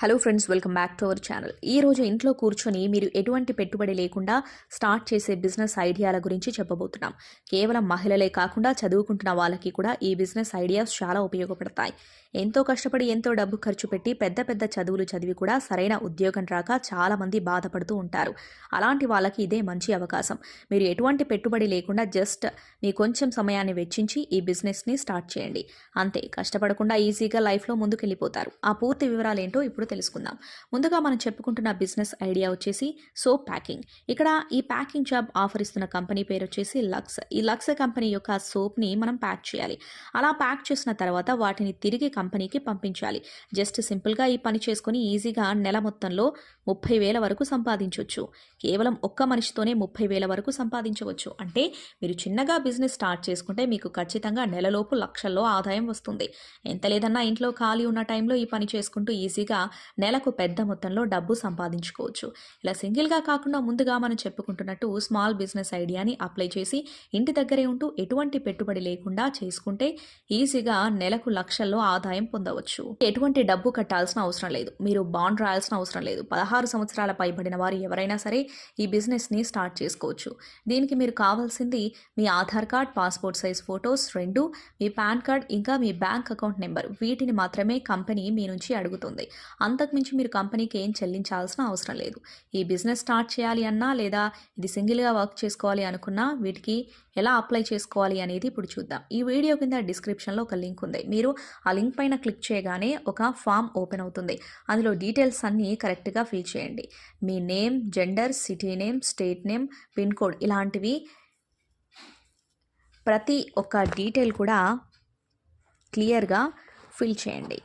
Hello friends welcome back to our channel ఈ రోజు ఇంట్లో కూర్చొని మీరు ఎటువంటి పెట్టుబడి లేకుండా స్టార్ట్ చేసే బిజినెస్ ఐడియాల గురించి చెప్పబోతున్నాం. కేవలం మహిళలే కాకుండా చదువుకుంటున్న వాళ్ళకి కూడా ఈ బిజినెస్ ఐడియాస్ చాలా ఉపయోగపడతాయి. ఎంతో కష్టపడి ఎంతో డబ్బు ఖర్చు పెట్టి పెద్ద పెద్ద చదువులు చదివి కూడా సరైన ఉద్యోగం రాక చాలామంది బాధపడుతూ ఉంటారు. అలాంటి వాళ్ళకి ఇదే మంచి అవకాశం. మీరు ఎటువంటి పెట్టుబడి లేకుండా జస్ట్ మీ కొంచెం సమయాన్ని వెచ్చించి ఈ బిజినెస్ని స్టార్ట్ చేయండి. అంతే కష్టపడకుండా ఈజీగా లైఫ్లో ముందుకెళ్ళిపోతారు. ఆ పూర్తి వివరాలు ఏంటో ఇప్పుడు తెలుసుకుందాం. ముందుగా మనం చెప్పుకుంటున్న బిజినెస్ ఐడియా వచ్చేసి సోప్ ప్యాకింగ్. ఇక్కడ ఈ ప్యాకింగ్ జాబ్ ఆఫర్ ఇస్తున్న కంపెనీ పేరు వచ్చేసి లక్స్. ఈ లక్స్ కంపెనీ యొక్క సోప్ని మనం ప్యాక్ చేయాలి. అలా ప్యాక్ చేసిన తర్వాత వాటిని తిరిగి కంపెనీకి పంపించాలి. జస్ట్ సింపుల్గా ఈ పని చేసుకొని ఈజీగా నెల మొత్తంలో ముప్పై వేల వరకు సంపాదించవచ్చు కేవలం ఒక్క మనిషితోనే ముప్పై వేల వరకు సంపాదించవచ్చు. అంటే మీరు చిన్నగా బిజినెస్ స్టార్ట్ చేసుకుంటే మీకు ఖచ్చితంగా నెలలోపు లక్షల్లో ఆదాయం వస్తుంది. ఎంత లేదన్నా ఇంట్లో ఖాళీ ఉన్న టైంలో ఈ పని చేసుకుంటూ ఈజీగా నెలకు పెద్ద మొత్తంలో డబ్బు సంపాదించుకోవచ్చు. ఇలా సింగిల్గా కాకుండా ముందుగా మనం చెప్పుకుంటున్నట్టు స్మాల్ బిజినెస్ ఐడియాని అప్లై చేసి ఇంటి దగ్గరే ఉంటూ ఎటువంటి పెట్టుబడి లేకుండా చేసుకుంటే ఈజీగా నెలకు లక్షల్లో ఆదాయం పొందవచ్చు. ఎటువంటి డబ్బు కట్టాల్సిన అవసరం లేదు. మీరు బాండ్ రాయాల్సిన అవసరం లేదు. పదహారు సంవత్సరాల పైబడిన వారు ఎవరైనా సరే ఈ బిజినెస్ని స్టార్ట్ చేసుకోవచ్చు. దీనికి మీరు కావాల్సింది మీ Aadhaar card passport size photos రెండు మీ పాన్ కార్డ్ ఇంకా మీ బ్యాంక్ అకౌంట్ నెంబర్. వీటిని మాత్రమే కంపెనీ మీ నుంచి అడుగుతుంది. అంతకుమించి మీరు కంపెనీకి ఏం చెల్లించాల్సిన అవసరం లేదు. ఈ బిజినెస్ స్టార్ట్ చేయాలి అన్నా లేదా ఇది సింగిల్గా వర్క్ చేసుకోవాలి అనుకున్నా వీటికి ఎలా అప్లై చేసుకోవాలి అనేది ఇప్పుడు చూద్దాం. ఈ వీడియో కింద డిస్క్రిప్షన్లో ఒక లింక్ ఉంది. మీరు ఆ లింక్ పైన క్లిక్ చేయగానే ఒక ఫామ్ ఓపెన్ అవుతుంది. అందులో డీటెయిల్స్ అన్నీ కరెక్ట్గా ఫిల్ చేయండి. మీ name gender city name state name pin code ఇలాంటివి ప్రతి ఒక్క డీటెయిల్ కూడా క్లియర్గా ఫిల్ చేయండి.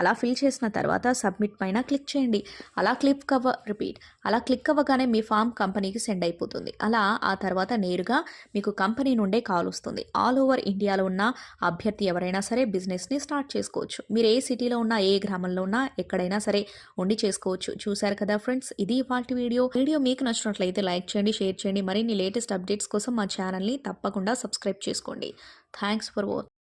అలా ఫిల్ చేసిన తర్వాత సబ్మిట్ పైన క్లిక్ చేయండి. అలా క్లిక్ అవ్వ రిపీట్ అలా క్లిక్ అవ్వగానే మీ ఫామ్ కంపెనీకి సెండ్ అయిపోతుంది. అలా ఆ తర్వాత నేరుగా మీకు కంపెనీ నుండే కాల్ వస్తుంది. ఆల్ ఓవర్ ఇండియాలో ఉన్న అభ్యర్థి ఎవరైనా సరే బిజినెస్ని స్టార్ట్ చేసుకోవచ్చు. మీరు ఏ సిటీలో ఉన్నా ఏ గ్రామంలో ఉన్నా ఎక్కడైనా సరే ఉండి చేసుకోవచ్చు. చూశారు కదా ఫ్రెండ్స్ ఇది వాటి వీడియో. వీడియో మీకు నచ్చినట్లయితే లైక్ చేయండి షేర్ చేయండి. మరిన్ని లేటెస్ట్ అప్డేట్స్ కోసం మా ఛానల్ని తప్పకుండా సబ్స్క్రైబ్ చేసుకోండి. Thanks for watch.